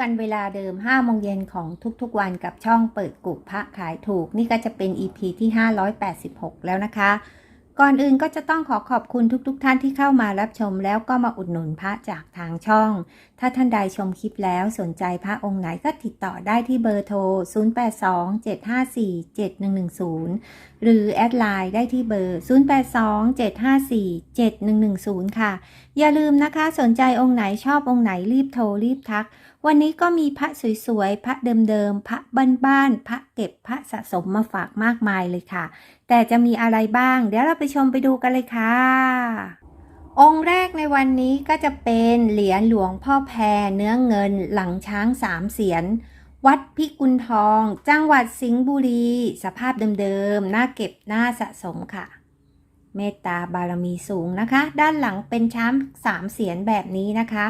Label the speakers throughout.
Speaker 1: กันเวลาเดิม5โมงเย็นของทุกๆวันกับช่องเปิดกุพระขายถูก นี่ก็จะเป็น EP ที่ 586 แล้วนะคะ ก่อนอื่นก็จะต้องขอขอบคุณทุกๆทท่านที่เข้ามารับชมแล้วก็มาอุดหนุนพระจากทางช่อง ถ้าท่านใดชมคลิปแล้วสนใจพระองค์ไหนก็ติดต่อได้ที่เบอร์โทร 0827547110 หรือแอดไลน์ได้ที่เบอร์ 0827547110 ค่ะ อย่าลืมนะคะสนใจองค์ไหนชอบองค์ไหนรีบโทรรีบทัก วันนี้ก็มีพระสวยๆ พระเดิมๆ พระบ้านๆ พระเก็บพระสะสมมาฝากมากมายเลยค่ะ แต่จะมีอะไรบ้าง เดี๋ยวเราไปชมไปดูกันเลยค่ะ องค์แรกในวันนี้ก็จะเป็นเหรียญหลวงพ่อแพรเนื้อเงินหลังช้างสามเสียน วัดพิกุลทอง จังหวัดสิงห์บุรี สภาพเดิมๆ น่าเก็บน่าสะสมค่ะ เมตตาบารมีสูงนะคะ ด้านหลังเป็นช้างสามเสียนแบบนี้นะคะ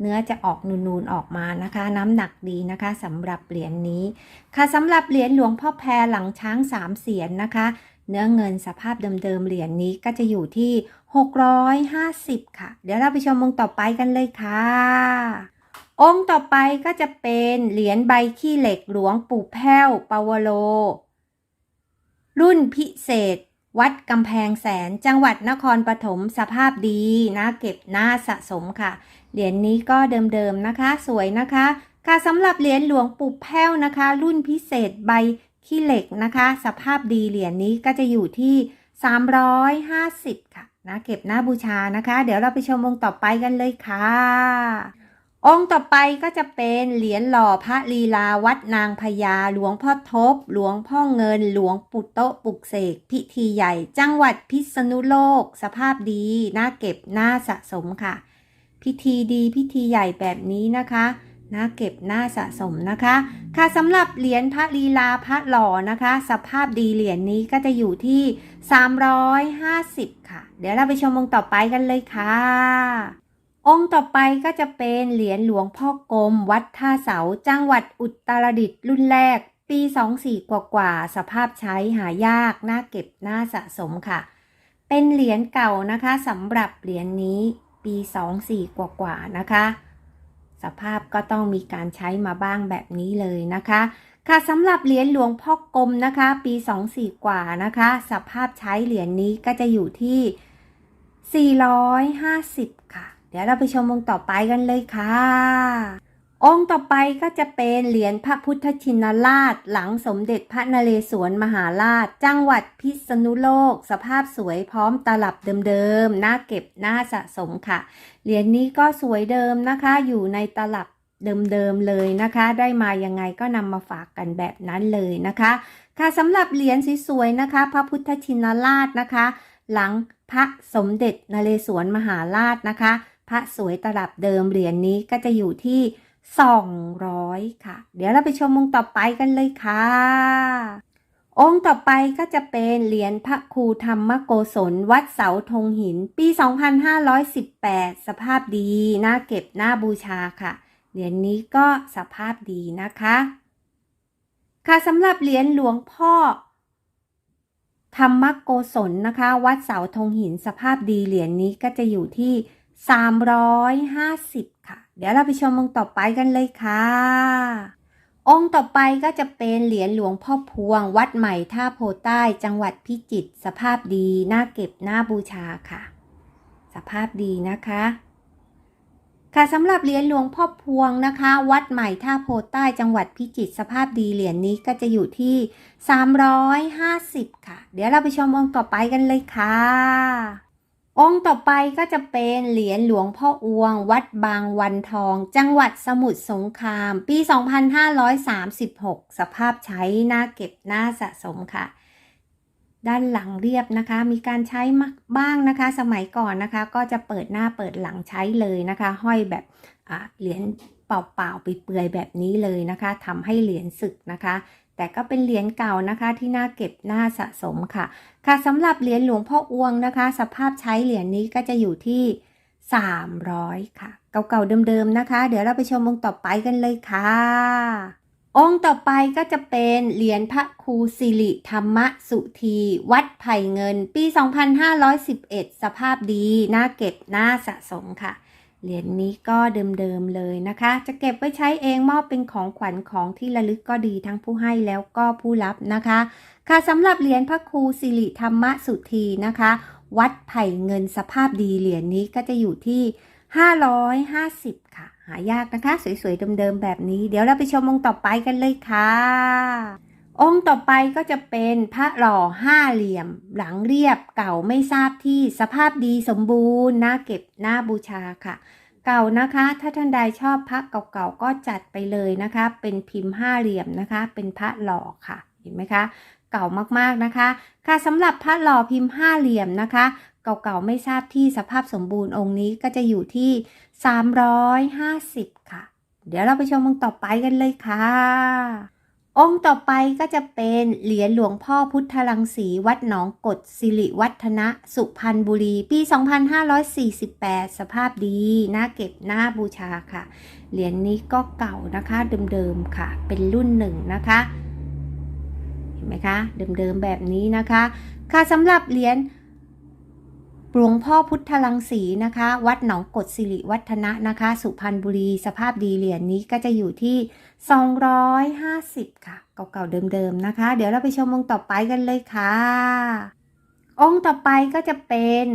Speaker 1: เนื้อจะออกนูนๆออกมานะคะ น้ำหนักดีนะคะสำหรับเหรียญนี้ ค่ะสำหรับเหรียญหลวงพ่อแพรหลังช้างสามเสียนนะคะ เนื้อเงินสภาพเดิมๆเหรียญนี้ก็จะอยู่ที่ 650 ค่ะ เดี๋ยวเราไปชมองค์ต่อไปกันเลยค่ะ องค์ต่อไปก็จะเป็นเหรียญใบขี้เหล็กหลวงปู่แพ้วปาวโล รุ่นพิเศษ วัดกำแพงแสนจังหวัดนครปฐมสภาพดีนะเก็บน่าสะสมค่ะ เหรียญนี้ก็เดิมๆนะคะ สวยนะคะค่ะสำหรับเหรียญหลวงปู่แพ้วนะคะ รุ่นพิเศษใบ ขี้เหล็กนะคะ สภาพดีเหรียญนี้ก็จะอยู่ที่ 350 ค่ะนะเก็บหน้าบูชานะคะ เดี๋ยวเราไปชมองค์ต่อไปกันเลยค่ะ องค์ต่อไปก็จะเป็นเหรียญหล่อพระลีลาวัดนางพญาหลวงพ่อทบ หลวงพ่อเงิน หลวงปู่โตปุกเสกพิธีใหญ่ จังหวัดพิษณุโลก สภาพดีน่าเก็บน่าสะสมค่ะ พิธีดีพิธีใหญ่แบบนี้นะคะ น่าเก็บน่าสะสมนะคะ ค่ะสำหรับเหรียญพระลีลาพระหล่อนะคะ สภาพดีเหรียญนี้ก็จะอยู่ที่ 350 ค่ะ เดี๋ยวเราไปชมองค์ต่อไปกันเลยค่ะ องค์ต่อไปก็จะเป็นเหรียญหลวงพ่อกรมวัดท่าเสาจังหวัดอุตรดิตถ์รุ่นแรก ปี 24 กว่ากว่าสภาพใช้หายากน่าเก็บน่าสะสมค่ะ เป็นเหรียญเก่านะคะสำหรับเหรียญนี้ปี 24 กว่ากว่านะคะ สภาพก็ต้องมีการใช้มาบ้างแบบนี้เลยนะคะ ค่ะสำหรับเหรียญหลวงพ่อกรมนะคะ ปี 24 กว่านะคะ สภาพใช้เหรียญนี้ก็จะอยู่ที่ 450 ค่ะ เดี๋ยวเราไปชมวงต่อไปกันเลยค่ะ องค์ต่อไปก็จะเป็นเหรียญพระพุทธชินราช หลังสมเด็จพระนเรศวรมหาราช จังหวัดพิษณุโลก สภาพสวยพร้อมตลับเดิมๆน่าเก็บน่าสะสมค่ะ เหรียญนี้ก็สวยเดิมนะคะ อยู่ในตลับเดิมๆเลยนะคะ ได้มายังไงก็นำมาฝากกันแบบนั้นเลยนะคะ ค่ะสำหรับเหรียญสวยๆนะคะ พระพุทธชินราชนะคะ หลังพระสมเด็จนเรศวรมหาราชนะคะ พระสวยตลับเดิมเหรียญนี้ก็จะอยู่ที่ 200 ค่ะ เดี๋ยวเราไปชมองค์ต่อไปกันเลยค่ะ องค์ต่อไปก็จะเป็นเหรียญพระครูธรรมโกศลวัดเสาธงหิน ปี 2518 สภาพดี น่าเก็บน่าบูชาค่ะ เหรียญนี้ก็สภาพดีนะคะ ค่ะสำหรับเหรียญหลวงพ่อธรรมโกศลนะคะ วัดเสาธงหินสภาพดีเหรียญนี้ก็จะอยู่ที่ 350 ค่ะ เดี๋ยวเราไปชมองค์ต่อไปกันเลยค่ะ องค์ต่อไปก็จะเป็นเหรียญหลวงพ่อพวง วัดใหม่ท่าโพใต้จังหวัดพิจิตรสภาพดีน่าเก็บน่าบูชาค่ะ สภาพดีนะคะค่ะสำหรับเหรียญหลวงพ่อพวงนะคะ วัดใหม่ท่าโพใต้จังหวัดพิจิตรสภาพดีเหรียญนี้ก็จะอยู่ที่ 350 ค่ะ เดี๋ยวเราไปชมองค์ต่อไปกันเลยค่ะ องค์ต่อไปก็จะเป็นเหรียญหลวงพ่ออวง วัดบางวันทอง จังหวัดสมุทรสงคราม ปี 2536 สภาพใช้หน่าเก็บหน่าสะสมค่ะ ด้านหลังเรียบนะคะ มีการใช้มากบ้างนะคะ สมัยก่อนนะคะ ก็จะเปิดหน้าเปิดหลังใช้เลยนะคะ ห้อยแบบเหรียญเปล่าๆไปเปื่อยแบบนี้เลยนะคะทำให้เหรียญสึกนะคะ แต่ก็เป็นเหรียญเก่านะคะที่น่าเก็บน่าสะสมค่ะ ค่ะสำหรับเหรียญหลวงพ่ออวงนะคะ สภาพใช้เหรียญนี้ก็จะอยู่ที่ 300 ค่ะ เก่าๆเดิมๆนะคะ เดี๋ยวเราไปชมองค์ต่อไปกันเลยค่ะ องค์ต่อไปก็จะเป็นเหรียญพระครูสิริธรรมสุธี วัดไผ่เงิน ปี 2511 สภาพดีน่าเก็บน่าสะสมค่ะ เหรียญนี้ก็เดิมๆเลยนะคะ จะเก็บไว้ใช้เองมอบเป็นของขวัญของที่ระลึกก็ดีทั้งผู้ให้แล้วก็ผู้รับนะคะ ค่ะสำหรับเหรียญพระครูสิริธรรมสุธีนะคะ วัดไผ่เงินสภาพดีเหรียญนี้ก็จะอยู่ที่ 550 ค่ะ หายากนะคะ สวยๆเดิมๆแบบนี้ เดี๋ยวเราไปชมองต่อไปกันเลยค่ะ องค์ต่อไปก็จะเป็นพระหล่อห้าเหลี่ยม หลังเรียบเก่าไม่ทราบที่สภาพดีสมบูรณ์น่าเก็บน่าบูชาค่ะ เก่านะคะ ถ้าท่านใดชอบพระเก่าๆก็จัดไปเลยนะคะ เป็นพิมพ์ห้าเหลี่ยมนะคะ เป็นพระหล่อค่ะเห็นไหมคะ เก่ามากๆนะคะ ค่ะสำหรับพระหล่อพิมพ์ห้าเหลี่ยมนะคะ เก่าๆไม่ทราบที่สภาพสมบูรณ์องค์นี้ก็จะอยู่ที่ 350 ค่ะ เดี๋ยวเราไปชมองค์ต่อไปกันเลยค่ะ องค์ต่อไปก็จะเป็นเหรียญหลวงพ่อพุทธลังสีวัดหนองกดสิริวัฒนะ สุพรรณบุรี ปี 2548 สภาพดีน่าเก็บน่าบูชาค่ะ เหรียญนี้ก็เก่านะคะเดิมๆค่ะ เป็นรุ่นหนึ่งนะคะ เห็นไหมคะ เดิมๆแบบนี้นะคะ ค่ะสำหรับเหรียญ หลวงพ่อพุทธลังสีนะคะ วัดหนองกดสิริวัฒนะนะคะ สุพรรณบุรีสภาพดีเหรียญนี้ก็จะอยู่ที่ 250 ค่ะ เก่าๆเดิมๆนะคะ เดี๋ยวเราไปชมองค์ต่อไปกันเลยค่ะ องค์ต่อไปก็จะเป็น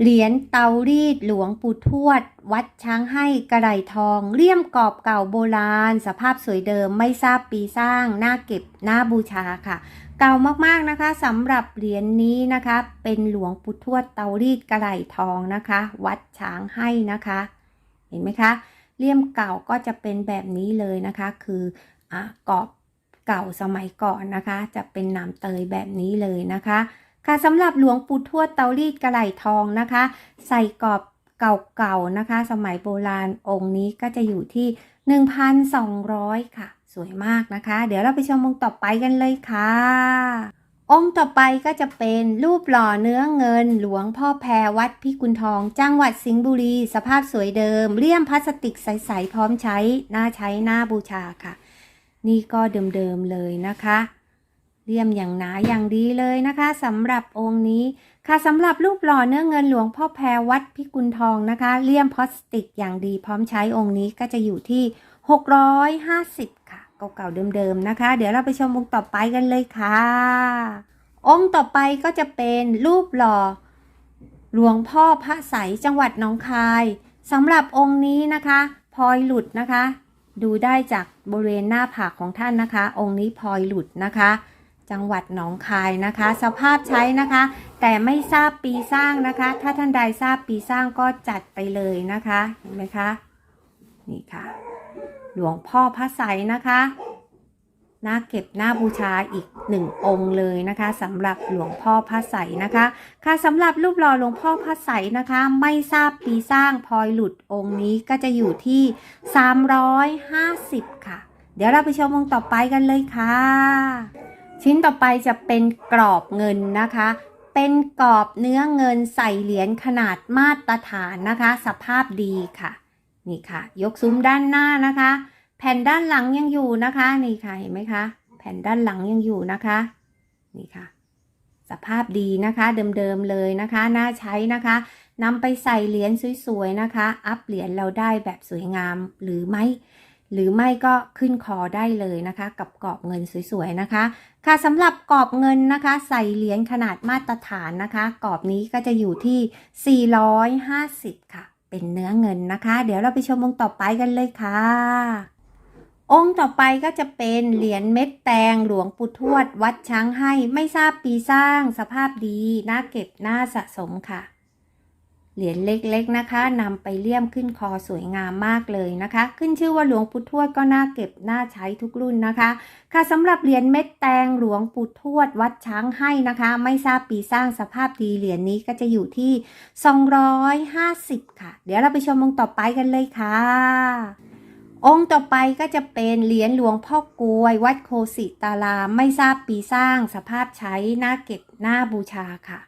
Speaker 1: เหรียญเตารีดหลวงปู่ทวด วัดช้างให้กระไรทอง เลี่ยมกรอบเก่าโบราณ สภาพสวยเดิมไม่ทราบปีสร้างน่าเก็บน่าบูชาค่ะ เก่ามากๆนะคะสำหรับเหรียญนี้นะคะ เป็นหลวงปู่ทวดเตารีดกระไหลทองนะคะ วัดช้างให้นะคะ เห็นไหมคะเลี่ยมเก่าก็จะเป็นแบบนี้เลยนะคะ คืออะกรอบเก่าสมัยก่อนนะคะ จะเป็นนามเตยแบบนี้เลยนะคะค่ะสำหรับหลวงปู่ทวดเตารีดกระไหลทองนะคะ ใส่กรอบเก่าๆนะคะ สมัยโบราณองค์นี้ก็จะอยู่ที่ 1,200 ค่ะ สวยมากนะคะ เดี๋ยวเราไปชมองค์ต่อไปกันเลยค่ะ องค์ต่อไปก็จะเป็นรูปหล่อเนื้อเงิน หลวงพ่อแพรวัดพิกุลทอง จังหวัดสิงห์บุรี สภาพสวยเดิม เลี่ยมพลาสติกใสๆพร้อมใช้น่าใช้น่าบูชาค่ะ นี่ก็เดิมๆเลยนะคะเลี่ยมอย่างหนาอย่างดีเลยนะคะสำหรับองค์นี้ค่ะสำหรับรูปหล่อเนื้อเงินหลวงพ่อแพรวัดพิกุลทองนะคะเลี่ยมพลาสติกอย่างดีพร้อมใช้องค์นี้ก็จะอยู่ที่ 650 ค่ะเก่าๆเดิมๆนะคะ เดี๋ยวเราไปชมองค์ต่อไปกันเลยค่ะ องค์ต่อไปก็จะเป็นรูปหล่อหลวงพ่อพระใสยจังหวัดหนองคายสำหรับองค์นี้นะคะพลอยหลุดนะคะ ดูได้จากบริเวณหน้าผากของท่านนะคะ องค์นี้พลอยหลุดนะคะ จังหวัดหนองคายนะคะ สภาพใช้นะคะ แต่ไม่ทราบปีสร้างนะคะ ถ้าท่านใดทราบปีสร้างก็จัดไปเลยนะคะเห็นไหมคะนี่ค่ะ หลวงพ่อพระใสนะคะน่าเก็บน่าบูชาอีกหนึ่งองค์เลยนะคะสำหรับหลวงพ่อพระใสนะคะ ค่ะสำหรับรูปหล่อหลวงพ่อพระใสนะคะ ไม่ทราบปีสร้างพลอยหลุดองค์นี้ก็จะอยู่ที่ 350 ค่ะ เดี๋ยวเราไปชมองค์ต่อไปกันเลยค่ะ ชิ้นต่อไปจะเป็นกรอบเงินนะคะ เป็นกรอบเนื้อเงินใส่เหรียญขนาดมาตรฐานนะคะ สภาพดีค่ะ นี่ค่ะ ยกซุ้มด้านหน้านะคะ แผ่นด้านหลังยังอยู่นะคะ นี่ค่ะเห็นไหมคะ แผ่นด้านหลังยังอยู่นะคะ นี่ค่ะ สภาพดีนะคะเดิมๆเลยนะคะน่าใช้นะคะนำไปใส่เหรียญสวยๆนะคะ อัพเหรียญเราได้แบบสวยงามหรือไม่หรือไม่ก็ขึ้นคอได้เลยนะคะ กับกรอบเงินสวยๆนะคะ ค่ะสำหรับกรอบเงินนะคะ ใส่เหรียญขนาดมาตรฐานนะคะ กรอบนี้ก็จะอยู่ที่ 450 ค่ะ เป็นเนื้อเงินนะคะ เดี๋ยวเราไปชมองค์ต่อไปกันเลยค่ะ องค์ต่อไปก็จะเป็นเหรียญเม็ดแตงหลวงปู่ทวด วัดช้างให้ไม่ทราบปีสร้างสภาพดีน่าเก็บน่าสะสมค่ะ เหรียญเล็กๆนะคะนำไปเลี่ยมขึ้นคอสวยงามมากเลยนะคะ ขึ้นชื่อว่าหลวงปู่ทวดก็น่าเก็บน่าใช้ทุกรุ่นนะคะ ค่ะสำหรับเหรียญเม็ดแตงหลวงปู่ทวดวัดช้างให้นะคะ ไม่ทราบปีสร้างสภาพดีเหรียญนี้ก็จะอยู่ที่ 250 ค่ะ เดี๋ยวเราไปชมองค์ต่อไปกันเลยค่ะองค์ต่อไปก็จะเป็นเหรียญหลวงพ่อกลวย วัดโคสิตารามไม่ทราบปีสร้างสภาพใช้น่าเก็บน่าบูชาค่ะ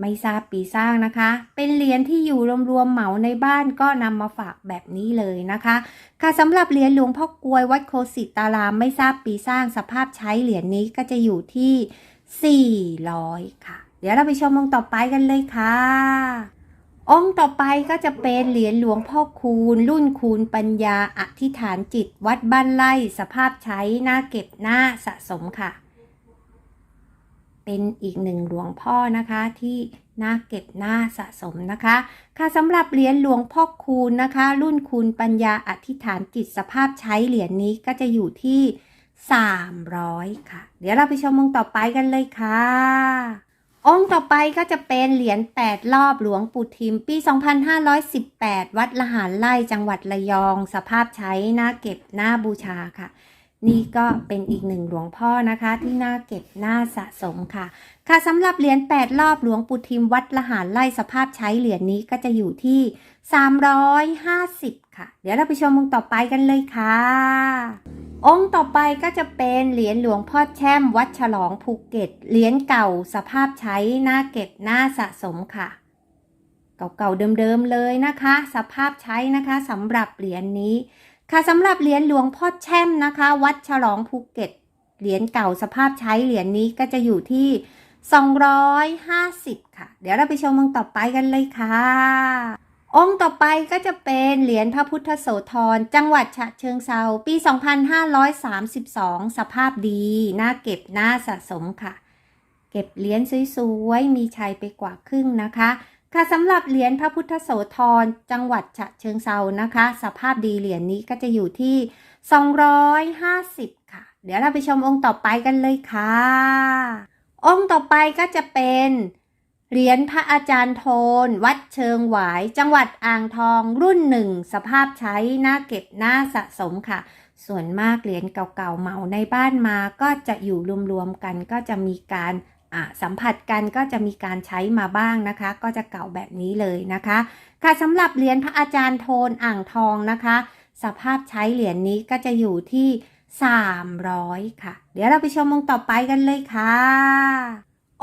Speaker 1: ไม่ทราบปีสร้างนะคะ เป็นเหรียญที่อยู่รวมๆเหมาในบ้านก็นำมาฝากแบบนี้เลยนะคะ ค่ะสำหรับเหรียญหลวงพ่อกลวยวัดโคสิตารามไม่ทราบปีสร้างสภาพใช้เหรียญนี้ก็จะอยู่ที่ 400 ค่ะ เดี๋ยวเราไปชมองค์ต่อไปกันเลยค่ะ องค์ต่อไปก็จะเป็นเหรียญหลวงพ่อคูณ รุ่นคูณปัญญาอธิษฐานจิตวัดบ้านไร่สภาพใช้หน้าเก็บหน้าสะสมค่ะ เป็นอีกหนึ่งหลวงพ่อนะคะที่น่าเก็บหน้าสะสมนะคะ ค่ะสำหรับเหรียญหลวงพ่อคูณนะคะ รุ่นคูณปัญญาอธิษฐานจิตสภาพใช้เหรียญนี้ก็จะอยู่ที่ 300 ค่ะ เดี๋ยวเราไปชมองค์ต่อไปกันเลยค่ะ องค์ต่อไปก็จะเป็นเหรียญ8รอบหลวงปู่ทิมปี 2518 วัดละหารไร่จังหวัดระยอง สภาพใช้หน้าเก็บหน้าบูชาค่ะ นี่ก็เป็นอีกหนึ่งหลวงพ่อนะคะ ที่น่าเก็บน้าสะสมค่ะ ค่ะสำหรับเหรียญ8รอบหลวงปู่ทิมวัดละหารไร่สภาพใช้เหรียญนี้ก็จะอยู่ที่ 350 ค่ะ เดี๋ยวเราไปชมองค์ต่อไปกันเลยค่ะ องค์ต่อไปก็จะเป็นเหรียญหลวงพ่อแช่มวัดฉลองภูเก็ตเหรียญเก่าสภาพใช้น้าเก็บน้าสะสมค่ะเก่าๆเดิมๆเลยนะคะ สภาพใช้นะคะสำหรับเหรียญนี้ ค่ะสำหรับเหรียญหลวงพ่อแช่มนะคะ วัดฉลองภูเก็ต เหรียญเก่าสภาพใช้เหรียญนี้ก็จะอยู่ที่ 250 ค่ะ เดี๋ยวเราไปชมองค์ต่อไปกันเลยค่ะ องค์ต่อไปก็จะเป็นเหรียญพระพุทธโสธรจังหวัดฉะเชิงเซาปี 2532 สภาพดีน่าเก็บน้าสะสมค่ะ เก็บเหรียญสวยๆมีชัยไปกว่าครึ่งนะคะ ค่ะสำหรับเหรียญพระพุทธโสธรจังหวัดฉะเชิงเซานะคะ สภาพดีเหรียญนี้ก็จะอยู่ที่ 250 ค่ะ เดี๋ยวเราไปชมองค์ต่อไปกันเลยค่ะ องค์ต่อไปก็จะเป็นเหรียญพระอาจารย์โทน วัดเชิงหวาย จังหวัดอ่างทองรุ่นหนึ่งสภาพใช้หน้าเก็บหน้าสะสมค่ะ ส่วนมากเหรียญเก่าๆเหมาในบ้านมาก็จะอยู่รวมๆกันก็จะมีการ สัมผัสกันก็จะมีการใช้มาบ้างนะคะ ก็จะเก่าแบบนี้เลยนะคะ ค่ะสำหรับเหรียญพระอาจารย์โทนอ่างทองนะคะ สภาพใช้เหรียญนี้ก็จะอยู่ที่ 300 ค่ะ เดี๋ยวเราไปชมองค์ต่อไปกันเลยค่ะ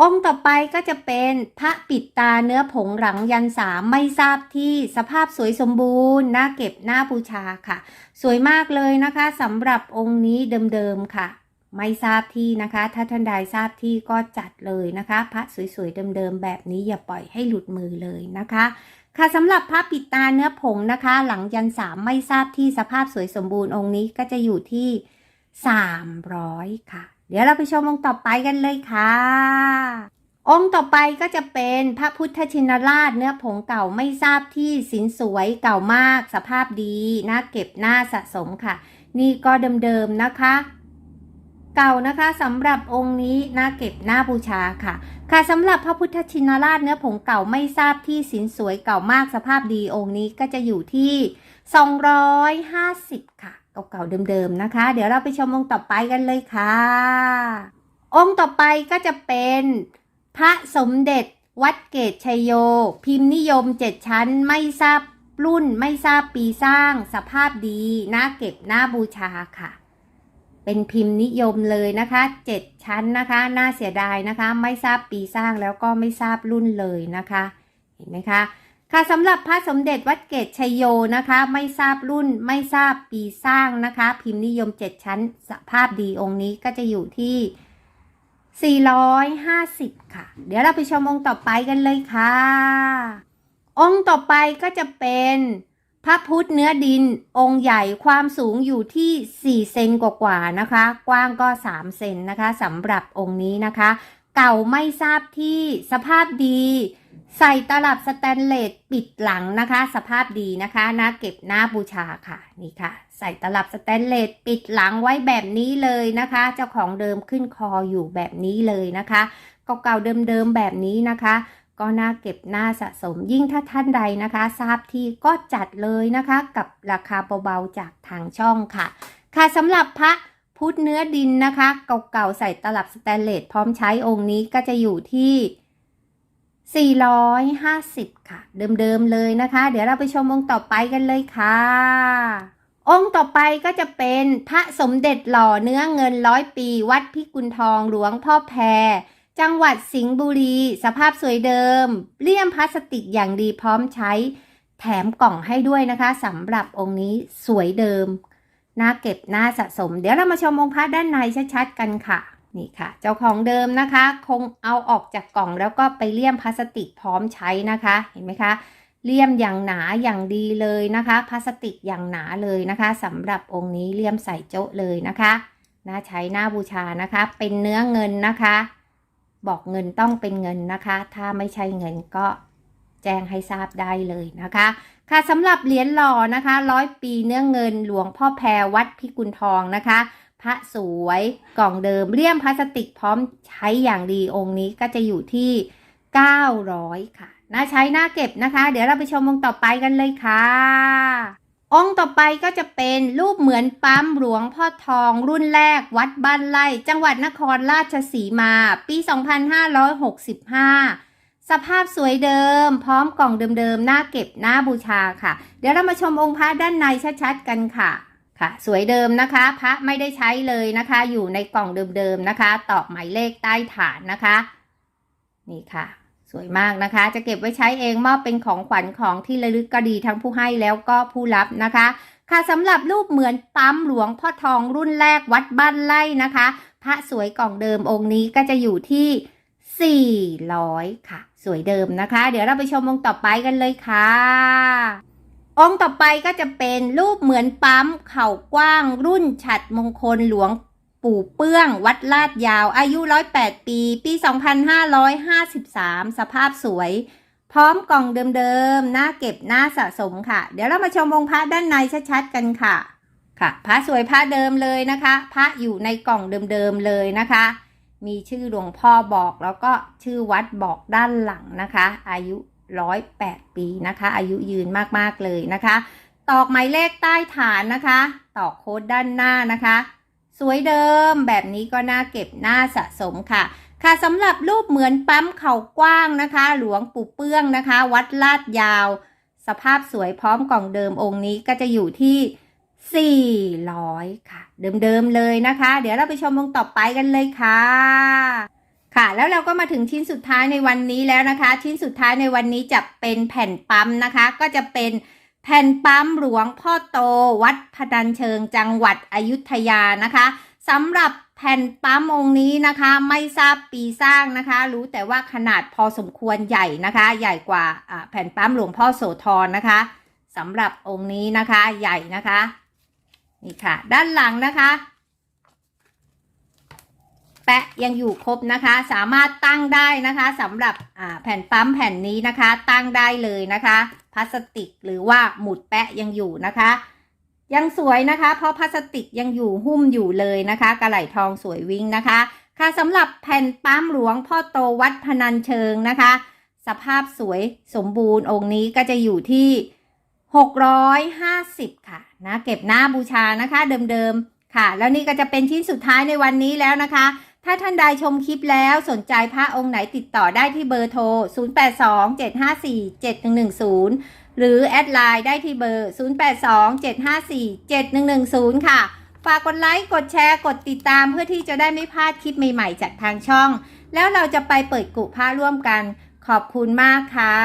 Speaker 1: องค์ต่อไปก็จะเป็นพระปิดตาเนื้อผงหลังยันสามไม่ทราบที่สภาพสวยสมบูรณ์น่าเก็บหน้าบูชาค่ะ สวยมากเลยนะคะสำหรับองค์นี้เดิมๆค่ะ ไม่ทราบที่นะคะ ถ้าท่านใดทราบที่ก็จัดเลยนะคะ พระสวยๆเดิมๆแบบนี้อย่าปล่อยให้หลุดมือเลยนะคะ ค่ะสำหรับพระปิดตาเนื้อผงนะคะ หลังยันสามไม่ทราบที่สภาพสวยสมบูรณ์องค์นี้ก็จะอยู่ที่ 300 ค่ะ เดี๋ยวเราไปชมองค์ต่อไปกันเลยค่ะองค์ต่อไปก็จะเป็นพระพุทธชินราชเนื้อผงเก่าไม่ทราบที่สินสวยเก่ามาก สภาพดีน่าเก็บน้าสะสมค่ะ นี่ก็เดิมๆนะคะ เก่านะคะสำหรับองค์นี้น่าเก็บหน้าบูชาค่ะ ค่ะสำหรับพระพุทธชินราชเนื้อผงเก่าไม่ทราบที่สินสวยเก่ามากสภาพดีองค์นี้ก็จะอยู่ที่ 250 ค่ะเก่าๆเดิมๆนะคะ เดี๋ยวเราไปชมองค์ต่อไปกันเลยค่ะ องค์ต่อไปก็จะเป็นพระสมเด็จวัดเกตชัยโย พิมพ์นิยมเจ็ดชั้นไม่ทราบรุ่นไม่ทราบปีสร้าง สภาพดีน่าเก็บน้าบูชาค่ะ เป็นพิมพ์นิยมเลยนะคะเจ็ดชั้นนะคะ น่าเสียดายนะคะ ไม่ทราบปีสร้างแล้วก็ไม่ทราบรุ่นเลยนะคะ เห็นไหมคะ ค่ะสำหรับพระสมเด็จวัดเกตชัยโยนะคะ ไม่ทราบรุ่น ไม่ทราบปีสร้างนะคะ พิมพ์นิยม 7 ชั้น สภาพดีองค์นี้ก็จะอยู่ที่ 450 ค่ะ เดี๋ยวเราไปชมองค์ต่อไปกันเลยค่ะ องค์ต่อไปก็จะเป็น พระพุทธเนื้อดินองค์ใหญ่ความสูงอยู่ที่ 4 เซนกว่าๆนะคะ กว้างก็ 3 เซนนะคะสำหรับองค์นี้นะคะ เก่าไม่ทราบที่สภาพดี ใส่ตลับสแตนเลสปิดหลังนะคะ สภาพดีนะคะน่าเก็บหน้าบูชาค่ะนี่ค่ะ ใส่ตลับสแตนเลสปิดหลังไว้แบบนี้เลยนะคะ เจ้าของเดิมขึ้นคออยู่แบบนี้เลยนะคะเก่าๆเดิมๆแบบนี้นะคะ ก็น่าเก็บหน้าสะสมยิ่งถ้าท่านใดนะคะ ทราบที่ก็จัดเลยนะคะ กับราคาเบาๆจากทางช่องค่ะ ค่ะสำหรับพระพุทธเนื้อดินนะคะ เก่าๆใส่ตลับสแตนเลสพร้อมใช้องค์นี้ก็จะอยู่ที่ 450 ค่ะ เดิมๆเลยนะคะ เดี๋ยวเราไปชมองค์ต่อไปกันเลยค่ะ องค์ต่อไปก็จะเป็นพระสมเด็จหล่อเนื้อเงินร้อยปี วัดพิกุลทองหลวงพ่อแพร จังหวัดสิงห์บุรี สภาพสวยเดิม เลี่ยมพลาสติกอย่างดีพร้อมใช้ แถมกล่องให้ด้วยนะคะสำหรับองค์นี้สวยเดิมน่าเก็บน่าสะสม เดี๋ยวเรามาชมองค์พระด้านในชัดๆกันค่ะ นี่ค่ะ เจ้าของเดิมนะคะ คงเอาออกจากกล่องแล้วก็ไปเลี่ยมพลาสติกพร้อมใช้นะคะ เห็นไหมคะ เลี่ยมอย่างหนาอย่างดีเลยนะคะ พลาสติกอย่างหนาเลยนะคะสำหรับองค์นี้เลี่ยมใส่โจ๊ะเลยนะคะน่าใช้หน้าบูชานะคะ เป็นเนื้อเงินนะคะ บอกเงินต้องเป็นเงินนะคะ ถ้าไม่ใช่เงินก็แจ้งให้ทราบได้เลยนะคะ ค่ะสำหรับเหรียญหล่อนะคะร้อยปีเนื้อเงินหลวงพ่อแพรวัดพิกุลทองนะคะ พระสวยกล่องเดิมเลี่ยมพลาสติกพร้อมใช้อย่างดีองค์นี้ก็จะอยู่ที่ 900 ค่ะน่าใช้น่าเก็บนะคะ เดี๋ยวเราไปชมองต่อไปกันเลยค่ะ องค์ต่อไปก็จะเป็นรูปเหมือนปั๊มหลวงพ่อทองรุ่นแรกวัดบ้านไร่ จังหวัดนครราชสีมา ปี 2565 สภาพสวยเดิม พร้อมกล่องเดิมๆหน้าเก็บหน้าบูชาค่ะ เดี๋ยวเรามาชมองค์พระด้านในชัดๆกันค่ะค่ะ สวยเดิมนะคะ พระไม่ได้ใช้เลยนะคะ อยู่ในกล่องเดิมๆนะคะ ตอกหมายเลขใต้ฐานนะคะ นี่ค่ะ วยมากนะคะ จะเก็บไว้ใช้เองมอบเป็นของขวัญของที่ระลึกก็ดีทั้งผู้ให้แล้วก็ผู้รับนะคะ ค่ะสำหรับรูปเหมือนปั๊มหลวงพ่อทองรุ่นแรกวัดบ้านไร่นะคะ พระสวยกล่องเดิมองค์นี้ก็จะอยู่ที่ 400 ค่ะ สวยเดิมนะคะ เดี๋ยวเราไปชมองค์ต่อไปกันเลยค่ะ องค์ต่อไปก็จะเป็นรูปเหมือนปั๊มเข่ากว้างรุ่นฉัดมงคลหลวง ปู่เปื้องวัดลาดยาว อายุ 108 ปี ปี 2553 สภาพสวย พร้อมกล่องเดิมๆ หน้าเก็บหน้าสะสมค่ะ เดี๋ยวเรามาชมองค์พระด้านในชัดๆ กันค่ะ ค่ะ พระสวยพระเดิมเลยนะคะ พระอยู่ในกล่องเดิมๆ เลยนะคะ มีชื่อหลวงพ่อบอกแล้วก็ชื่อวัดบอกด้านหลังนะคะ อายุ 108 ปีนะคะ อายุยืนมากๆ เลยนะคะ ตอกหมายเลขใต้ฐานนะคะ ตอกโค้ดด้านหน้านะคะ สวยเดิม แบบนี้ก็น่าเก็บน้าสะสมค่ะ ค่ะสำหรับรูปเหมือนปั๊มเข่ากว้างนะคะ หลวงปู่เปื้องนะคะ วัดลาดยาว สภาพสวยพร้อมกล่องเดิมองค์นี้ก็จะอยู่ที่400 ค่ะ เดิมๆเลยนะคะ เดี๋ยวเราไปชมองต่อไปกันเลยค่ะ ค่ะ แล้วเราก็มาถึงชิ้นสุดท้ายในวันนี้แล้วนะคะ ชิ้นสุดท้ายในวันนี้จะเป็นแผ่นปั๊มนะคะ ก็จะเป็น แผ่นปั๊มหลวงพ่อโตวัดพดันเชิงจังหวัดอยุธยานะคะสำหรับแผ่นปั๊มองค์นี้นะคะ ไม่ทราบปีสร้างนะคะ รู้แต่ว่าขนาดพอสมควรใหญ่นะคะ ใหญ่กว่าอ่าแผ่นปั๊มหลวงพ่อโสธรนะคะสำหรับองค์นี้นะคะใหญ่นะคะนี่ค่ะ ด้านหลังนะคะ แปะยังอยู่ครบนะคะ สามารถตั้งได้นะคะสำหรับแผ่นปั๊มแผ่นนี้นะคะ ตั้งได้เลยนะคะ พลาสติกหรือว่าหมุดแปะยังอยู่นะคะ ยังสวยนะคะ เพราะพลาสติกยังอยู่หุ้มอยู่เลยนะคะ กระไหลทองสวยวิ่งนะคะ ค่ะสำหรับแผ่นปั๊มหลวงพ่อโตวัดพนัญเชิงนะคะ สภาพสวยสมบูรณ์องค์นี้ก็จะอยู่ที่ 650 ค่ะนะเก็บหน้าบูชานะคะเดิมๆค่ะแล้วนี่ก็จะเป็นชิ้นสุดท้ายในวันนี้แล้วนะคะ ถ้าท่านใดชมคลิปแล้วสนใจพระองค์ไหนติดต่อได้ที่เบอร์โทร 0827547110 หรือแอดไลน์ได้ที่เบอร์ 0827547110 ค่ะ ฝากกดไลค์ กดแชร์ กดติดตามเพื่อที่จะได้ไม่พลาดคลิปใหม่ๆจากทางช่อง แล้วเราจะไปเปิดกุพระร่วมกัน ขอบคุณมากค่ะ